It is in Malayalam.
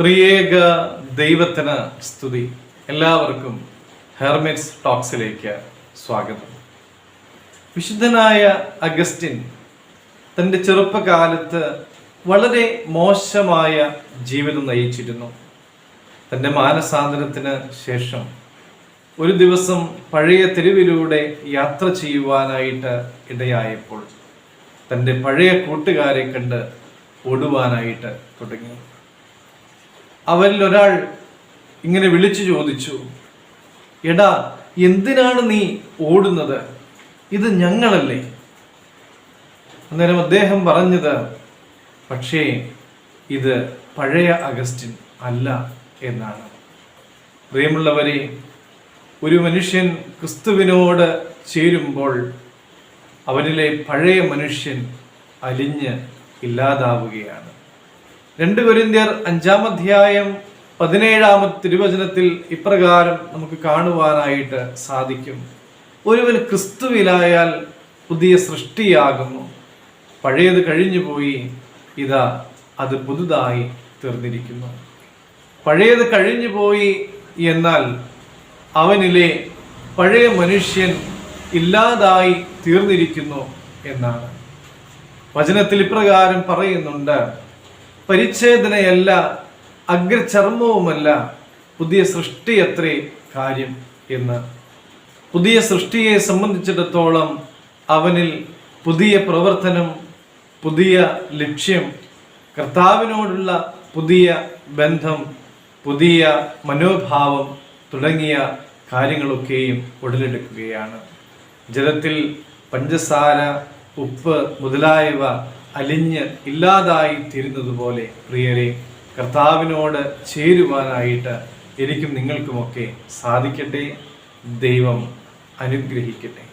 ത്രിയേക ദൈവത്തിന് സ്തുതി. എല്ലാവർക്കും ഹെർമിറ്റ്സ് ടോക്സിലേക്ക് സ്വാഗതം. വിശുദ്ധനായ അഗസ്റ്റിൻ തന്റെ ചെറുപ്പകാലത്ത് വളരെ മോശമായ ജീവിതം നയിച്ചിരുന്നു. തന്റെ മാനസാന്തരത്തിന് ശേഷം ഒരു ദിവസം പഴയ തെരുവിലൂടെ യാത്ര ചെയ്യുവാനായിട്ട് ഇടയായപ്പോൾ തന്റെ പഴയ കൂട്ടുകാരെ കണ്ട് ഓടുവാനായിട്ട് തുടങ്ങി. അവരിൽ ഒരാൾ ഇങ്ങനെ വിളിച്ചു ചോദിച്ചു എടാ എന്തിനാണ് നീ ഓടുന്നത്? ഇത് ഞങ്ങളല്ലേ? അന്നേരം അദ്ദേഹം പറഞ്ഞത് പക്ഷേ ഇത് പഴയ അഗസ്റ്റിൻ അല്ല എന്നാണ്. പ്രിയമുള്ളവരെ ഒരു മനുഷ്യൻ ക്രിസ്തുവിനോട് ചേരുമ്പോൾ അവനിലെ പഴയ മനുഷ്യൻ അലിഞ്ഞ് ഇല്ലാതാവുകയാണ്. രണ്ട് കൊരിന്ത്യർ അഞ്ചാം അധ്യായം പതിനേഴാമത് തിരുവചനത്തിൽ ഇപ്രകാരം നമുക്ക് കാണുവാനായിട്ട് സാധിക്കും. ഒരുവൻ ക്രിസ്തുവിലായാൽ പുതിയ സൃഷ്ടിയാകുന്നു. പഴയത് കഴിഞ്ഞു പോയി ഇതാ അത് പുതുതായി തീർന്നിരിക്കുന്നു. പഴയത് കഴിഞ്ഞു പോയി എന്നാൽ അവനിലെ പഴയ മനുഷ്യൻ ഇല്ലാതായി തീർന്നിരിക്കുന്നു എന്നാണ്. വചനത്തിൽ ഇപ്രകാരം പറയുന്നുണ്ട് പരിച്ഛേദനയല്ല അഗ്രചർമ്മവുമല്ല പുതിയ സൃഷ്ടിയത്രേ കാര്യം എന്ന്. പുതിയ സൃഷ്ടിയെ സംബന്ധിച്ചിടത്തോളം അവനിൽ പുതിയ പ്രവർത്തനം പുതിയ ലക്ഷ്യം കർത്താവിനോടുള്ള പുതിയ ബന്ധം പുതിയ മനോഭാവം തുടങ്ങിയ കാര്യങ്ങളൊക്കെയും ഉടലെടുക്കുകയാണ്. ജലത്തിൽ പഞ്ചസാര ഉപ്പ് മുതലായവ അലിഞ്ഞ് ഇല്ലാതായി തീരുന്നതുപോലെ പ്രിയരെ കർത്താവിനോട് ചേരുവാനായിട്ട് എനിക്കും നിങ്ങൾക്കുമൊക്കെ സാധിക്കട്ടെ ദൈവം അനുഗ്രഹിക്കട്ടെ.